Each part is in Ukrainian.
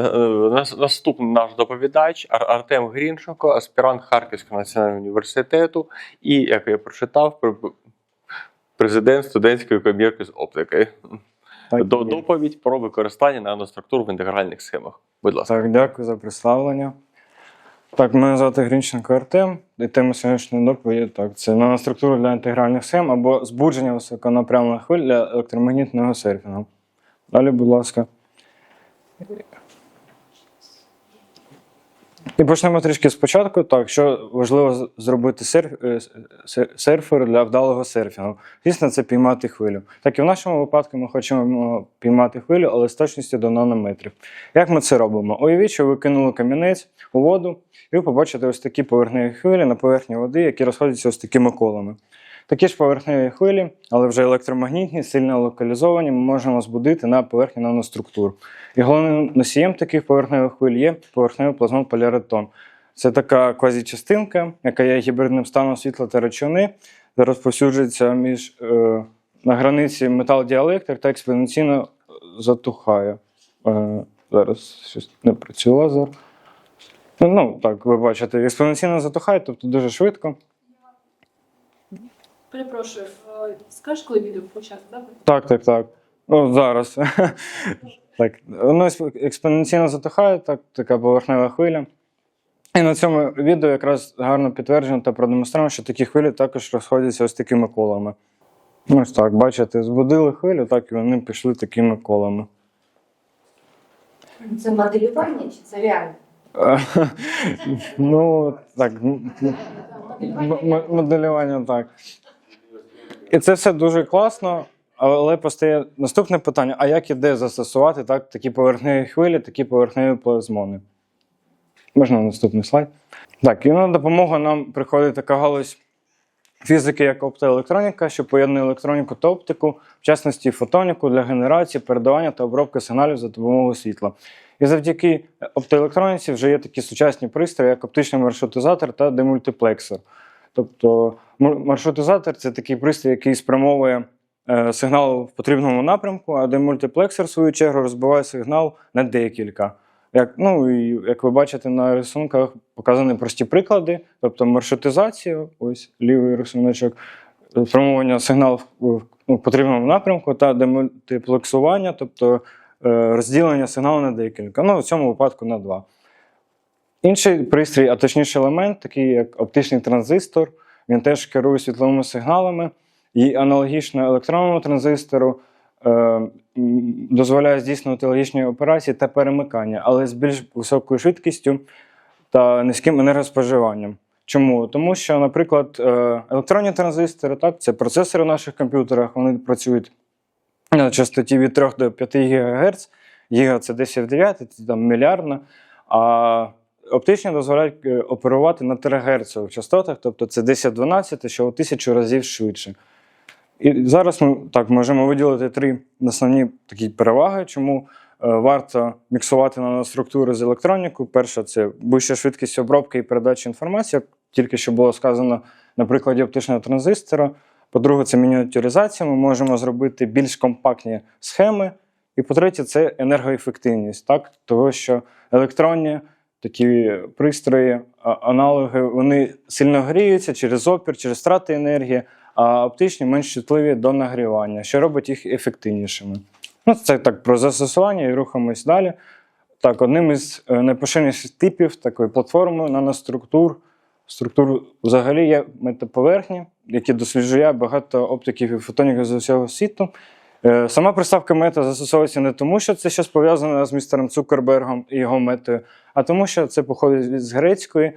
Е, нас- Наступний наш доповідач Артем Грінченко, аспірант Харківського національного університету і, як я прочитав, президент студентської комірки з оптики. До, доповідь про використання наноструктур в інтегральних схемах. Будь ласка. Так, дякую за представлення. Так, мене звати Грінченко Артем, і тема сьогоднішньої доповіді так, це наноструктура для інтегральних схем або збудження високонапрямлених хвиль для електромагнітного серфінгу. Далі, будь ласка. І почнемо трішки спочатку. Так, що важливо зробити серф, с- сер- серферу для вдалого серфінгу? Звісно, це піймати хвилю. Так і в нашому випадку ми хочемо піймати хвилю, але з точністю до нанометрів. Як ми це робимо? Уявіть, що ви кинули камінець у воду, і ви побачите ось такі поверхневі хвилі на поверхні води, які розходяться ось такими колами. Такі ж поверхневі хвилі, але вже електромагнітні, сильно локалізовані, ми можемо збудити на поверхні наноструктур. І головним носієм таких поверхневих хвиль є поверхневий плазмон поліаретон. Це така квазічастинка, яка є гібридним станом світла та речовини, де розповсюджується між е, на границі метал-діелектр та експоненційно затухає. Е, зараз щось не працює лазер. Ну, так, ви бачите, експоненційно затухає, тобто дуже швидко. Перепрошую, скажеш, коли відео почати, да? Так, так, так. Ну, зараз. так. Воно експоненційно затухає, так, така поверхнева хвиля. І на цьому відео якраз гарно підтверджено та продемонстровано, що такі хвилі також розходяться ось такими колами. Ось так, бачите, збудили хвилю, так і вони пішли такими колами. Це моделювання чи це реально? ну, так, моделювання так. І це все дуже класно, але постає наступне питання: а як і де застосувати так, такі поверхневі хвилі, такі поверхневі плазмони? Можна наступний слайд. Так, і на допомогу нам приходить така галузь фізики, як оптоелектроніка, що поєднує електроніку та оптику, в частності фотоніку для генерації, передавання та обробки сигналів за допомогою світла. І завдяки оптоелектроніці вже є такі сучасні пристрої, як оптичний маршрутизатор та демультиплексор. Тобто маршрутизатор це такий пристрій, який спрямовує е, сигнал в потрібному напрямку, а демультиплексор, в свою чергу, розбиває сигнал на декілька. Як, ну, як ви бачите на рисунках, показані прості приклади, тобто маршрутизація, ось лівий рисуночок, спрямовування сигналу в, в ну, потрібному напрямку та демультиплексування, тобто е, розділення сигналу на декілька. Ну, в цьому випадку на два. Інший пристрій, а точніше елемент, такий як оптичний транзистор, він теж керує світловими сигналами і аналогічно електронному транзистору е, дозволяє здійснювати логічні операції та перемикання, але з більш високою швидкістю та низьким енергоспоживанням. Чому? Тому що, наприклад, е, електронні транзистори, так, це процесори в наших комп'ютерах, вони працюють на частоті від 3 до 5 ГГц. Гіга це 10 в 9, це там мільярдна. А оптичні дозволяють е, оперувати на терагерцових частотах, тобто це 10-12, що у тисячу разів швидше. І зараз ми так можемо виділити три основні такі переваги, чому е, варто міксувати наноструктури з електронікою. Перше, це вища швидкість обробки і передачі інформації, як тільки що було сказано на прикладі оптичного транзистора. По-друге, це мініатюризація. Ми можемо зробити більш компактні схеми. І по-третє, це енергоефективність, так? Того, що електронні такі пристрої, аналоги, вони сильно гріються через опір, через втрати енергії, а оптичні менш чутливі до нагрівання, що робить їх ефективнішими. Ну, це так про застосування і рухаємось далі. Так, одним із е, найпоширеніших типів такої платформи наноструктур. Структур взагалі є метаповерхні, які досліджує багато оптиків і фотоніків з усього світу. Е, Сама приставка мета застосовується не тому, що це щось пов'язане з містером Цукербергом і його метою, а тому, що це походить з грецької,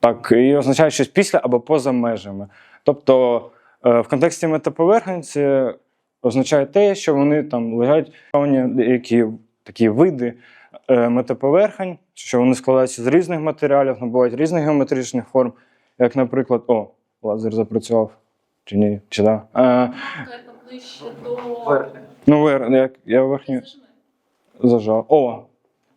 так, і означає щось після або поза межами. Тобто е, в контексті метаповерхень це означає те, що вони там лежать деякі такі види е, метаповерхень, що вони складаються з різних матеріалів, набувають різних геометричних форм, як, наприклад, о, лазер запрацював. Чи ні? Чи да? Ближче до ну, вер, як, я верхню зажав. О,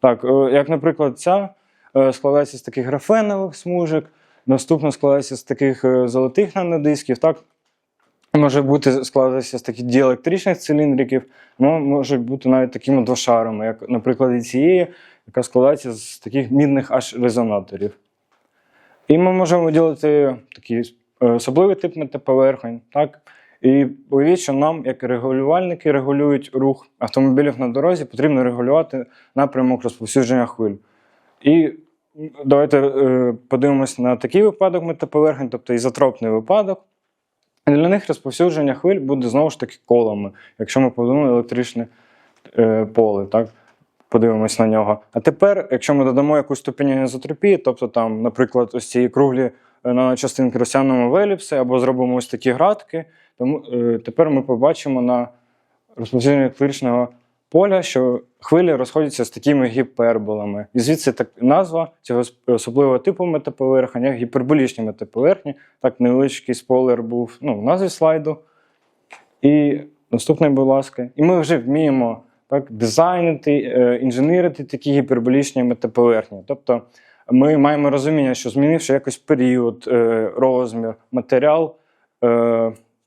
так, е, як, наприклад, ця е, складається з таких графенових смужок, наступна складається з таких е, золотих нанодисків, так? може бути складатися з таких діелектричних циліндриків, ну, можуть бути навіть такими двошарами, як, наприклад, і цієї, яка складається з таких мідних аж резонаторів. І ми можемо виділити такий особливий тип метаповерхонь. Так? І уявіть, що нам, як регулювальники, регулюють рух автомобілів на дорозі, потрібно регулювати напрямок розповсюдження хвиль. І давайте е, подивимось на такий випадок метаповерхонь, тобто ізотропний випадок. Для них розповсюдження хвиль буде знову ж таки колами, якщо ми подумаємо електричне е, поле, так? подивимось на нього. А тепер, якщо ми додамо якусь ступінь анізотропії, тобто там, наприклад, ось ці круглі е, наночастинки розтягнемо в або зробимо ось такі градки, тому е, тепер ми побачимо на розповсюдженні електричного поля, що хвилі розходяться з такими гіперболами. І звідси так назва цього особливого типу метаповерхень, гіперболічні метаповерхні. Так, невеличкий спойлер був ну, в назві слайду. І наступний, будь ласка. І ми вже вміємо так, дизайнити, е, інженерити такі гіперболічні метаповерхні. Тобто ми маємо розуміння, що змінивши якось період, е, розмір, матеріал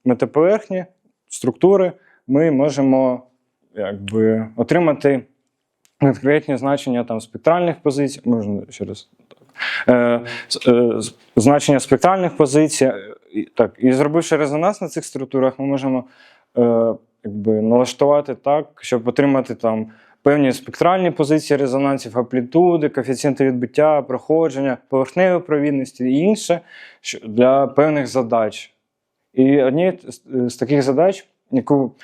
метаповерхні, структури, ми можемо якби, отримати конкретні значення там, спектральних позицій. Можна ще раз. Так. Е, е, значення спектральних позицій. е, і- Так, і зробивши резонанс на цих структурах, ми можемо е, якби, налаштувати так, щоб отримати там певні спектральні позиції резонансів, амплітуди, коефіцієнти відбиття, проходження, поверхневої провідності і інше для певних задач. І однією з, з таких задач, яку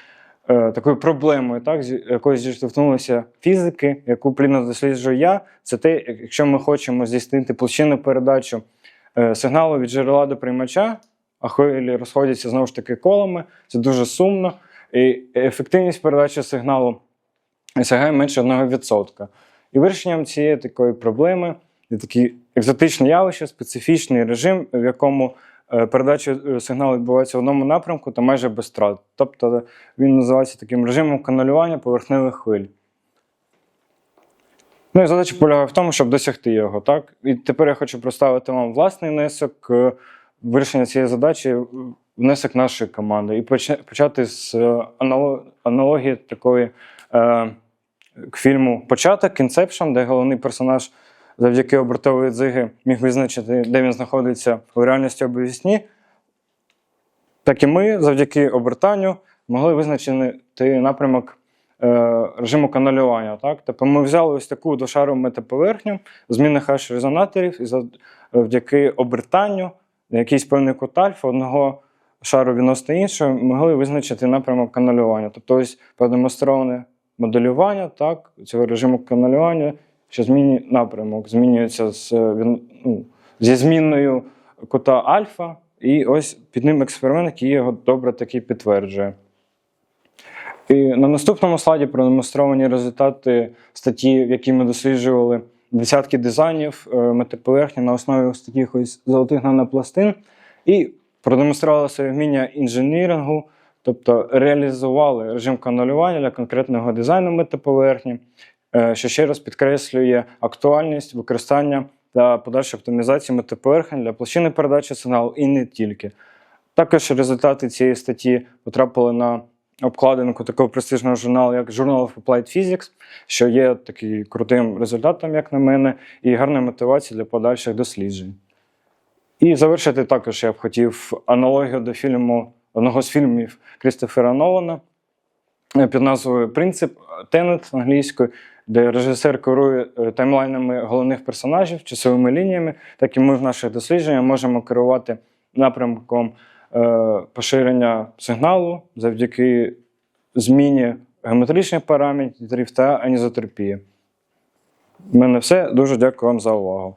е, такою проблемою, так, з якою зіштовхнулися фізики, яку плідно досліджую я, це те, якщо ми хочемо здійснити площинну передачу е, сигналу від джерела до приймача, а хвилі розходяться знову ж таки колами, це дуже сумно. І ефективність передачі сигналу сягає менше 1%. І вирішенням цієї такої проблеми є такі екзотичне явище, специфічний режим, в якому е, передача е, сигналу відбувається в одному напрямку та майже без втрат. Тобто він називається таким режимом каналювання поверхневих хвиль. Ну і задача полягає в тому, щоб досягти його. Так? І тепер я хочу представити вам власний внесок е, вирішення цієї задачі, е, внесок нашої команди. І почати з е, аналогії такої е, фільму Початок Інсепшн, де головний персонаж завдяки обертової дзиги міг визначити, де він знаходиться в реальності або в сні. Так і ми завдяки обертанню могли визначити напрямок е, режиму каналювання. Так? Тобто ми взяли ось таку двошару метаповерхню, зміни хаш резонаторів, і завдяки обертанню на якийсь певний кут альфа одного шару відносно іншого могли визначити напрямок каналювання. Тобто ось продемонстроване моделювання так, цього режиму каналювання, що змінює напрямок, змінюється з, ну, зі змінною кута альфа, і ось під ним експеримент, який його добре таки підтверджує. І на наступному слайді продемонстровані результати статті, в якій ми досліджували десятки дизайнів е, метаповерхні на основі ось таких ось золотих нанопластин, і продемонстрували своє вміння інженірингу, тобто реалізували режим каналювання для конкретного дизайну метаповерхні, що ще раз підкреслює актуальність використання та подальшої оптимізації метаповерхень для площини передачі сигналу і не тільки. Також результати цієї статті потрапили на обкладинку такого престижного журналу, як Journal of Applied Physics, що є таким крутим результатом, як на мене, і гарною мотивацією для подальших досліджень. І завершити також я б хотів аналогію до фільму, одного з фільмів Крістофера Нолана е, під назвою Принцип Тенет англійською, де режисер керує е, таймлайнами головних персонажів, часовими лініями, так і ми в наших дослідженнях можемо керувати напрямком е, поширення сигналу завдяки зміні геометричних параметрів та анізотропії. У мене все. Дуже дякую вам за увагу.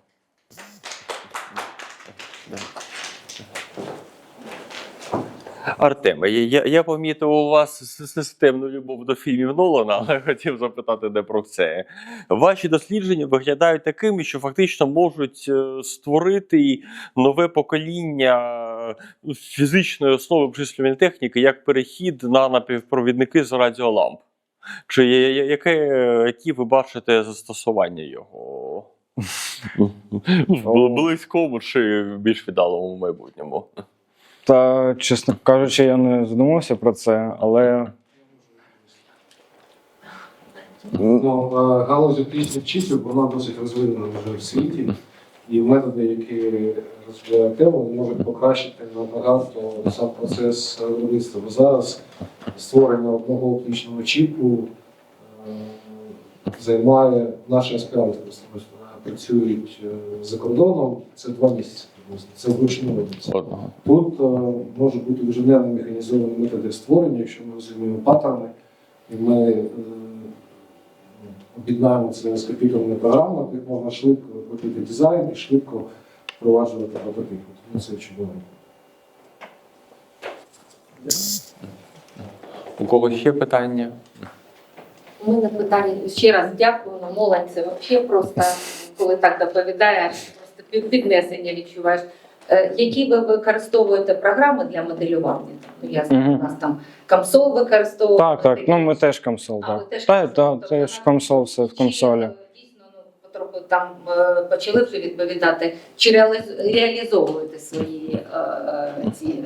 Артеме, я, я, помітив у вас системну любов до фільмів Нолана, але хотів запитати, де про це. Ваші дослідження виглядають такими, що фактично можуть е, створити нове покоління е, фізичної основи обчислювальної техніки, як перехід на напівпровідники з радіоламп. Чи яке, які ви бачите застосування його? В близькому чи більш віддалому майбутньому? Та, чесно кажучи, я не задумався про це, але Ну, галузь оптичних чіпів, вона досить розвинена вже в світі, і методи, які розглядає тему, можуть покращити набагато сам процес виробництва. Бо зараз створення одного оптичного чіпу е, займає наші аспіранти, працюють е, за кордоном, це два місяці. Це вручну. Одного. Тут е, можуть бути інженерно механізовані методи створення, якщо ми розуміємо паттерни, і ми е, об'єднаємо це з комп'ютерними програмами, де можна швидко робити дизайн і швидко впроваджувати прототипи. Тому це чудово. У кого ще питання? У мене питання ще раз дякую. Молодь це взагалі просто, коли так доповідає, піднесення відчуваєш. Е, Які ви використовуєте програми для моделювання? Ну, я знаю, у нас там комсол використовує. так, так. Ну ми теж комсол, А, ви так. теж Так, комсол, так, тобто теж комсол, все в е, Дійсно, ну, потроху там е, почали вже відповідати. Чи реаліз- реалізовуєте свої е, ці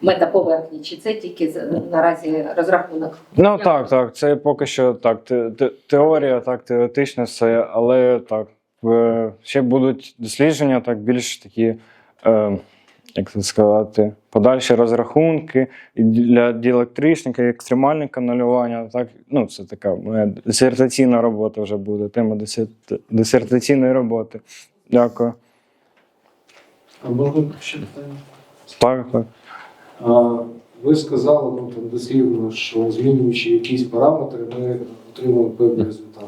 метаповерхні, чи це тільки наразі розрахунок? Ну Як? так, так. Це поки що так. те- те- Теорія, так, теоретично все, але так. В- Ще будуть дослідження, так, більш такі, е, як це сказати, подальші розрахунки і для діелектричника, і екстремальне каналювання. Так, ну, це така моя дисертаційна робота вже буде, тема дисертаційної роботи. Дякую. А можна ще питання? Так, так. А, Ви сказали ну, там, дослівно, що змінюючи якісь параметри, ми отримуємо певні результати.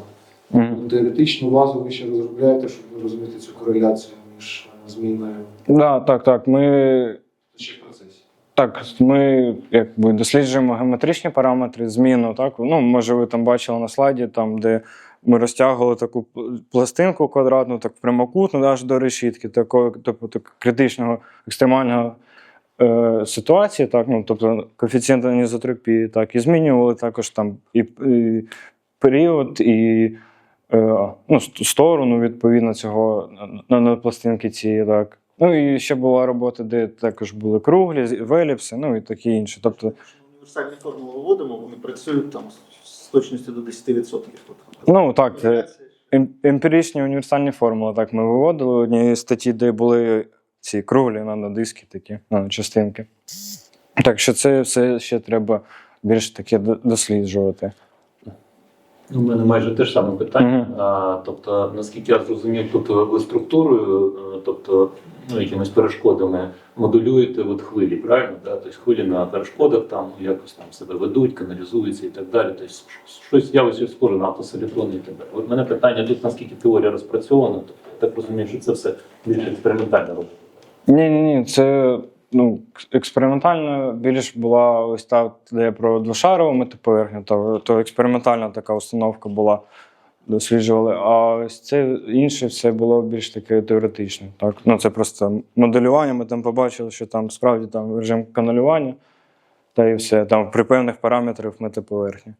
Мгм. Теоретичну базу ви ще розробляєте, щоб розуміти цю кореляцію між е, зміною. Да, так, так. Ми Це ще в процесі. Так, ми якби досліджуємо геометричні параметри, зміну. Так, ну може, ви там бачили на слайді, там де ми розтягували таку пластинку квадратну, так прямокутну, аж до решітки, такого, тобто так, критичного екстремального е, ситуації, так, ну тобто коефіцієнт анізотропії, так, і змінювали також там і, і період, і ну, сторону відповідно цього на, на пластинки цієї, так. Ну і ще була робота, де також були круглі, веліпси, ну і такі інші. Тобто, універсальні формули виводимо, вони працюють там з точністю до 10%. ну так, це ем- емпіричні універсальні формули. Так, ми виводили в одній статті, де були ці круглі нанодиски такі, частинки. Так що це все ще треба більш таке досліджувати. У мене майже те ж саме питання. Мгм. А, тобто, наскільки я зрозумів, тут ви структурою, е, тобто ну, якимись перешкодами моделюєте от хвилі, правильно? Да? Тобто хвилі на перешкодах там якось там себе ведуть, каналізуються і так далі. Тобто щось явище схоже на автоселектрони і так далі. От мене питання тут, наскільки теорія розпрацьована, тобто так розумію, що це все більш експериментальна робота. Ні, ні, ні, це ну, експериментальна більш була ось та, де я про двошарову метаповерхню, то, то експериментальна така установка була, досліджували. А ось це інше все було більш таке теоретичне. Так? Ну, це просто моделювання. Ми там побачили, що там справді там режим каналювання, та і все, там при певних параметрах метаповерхні.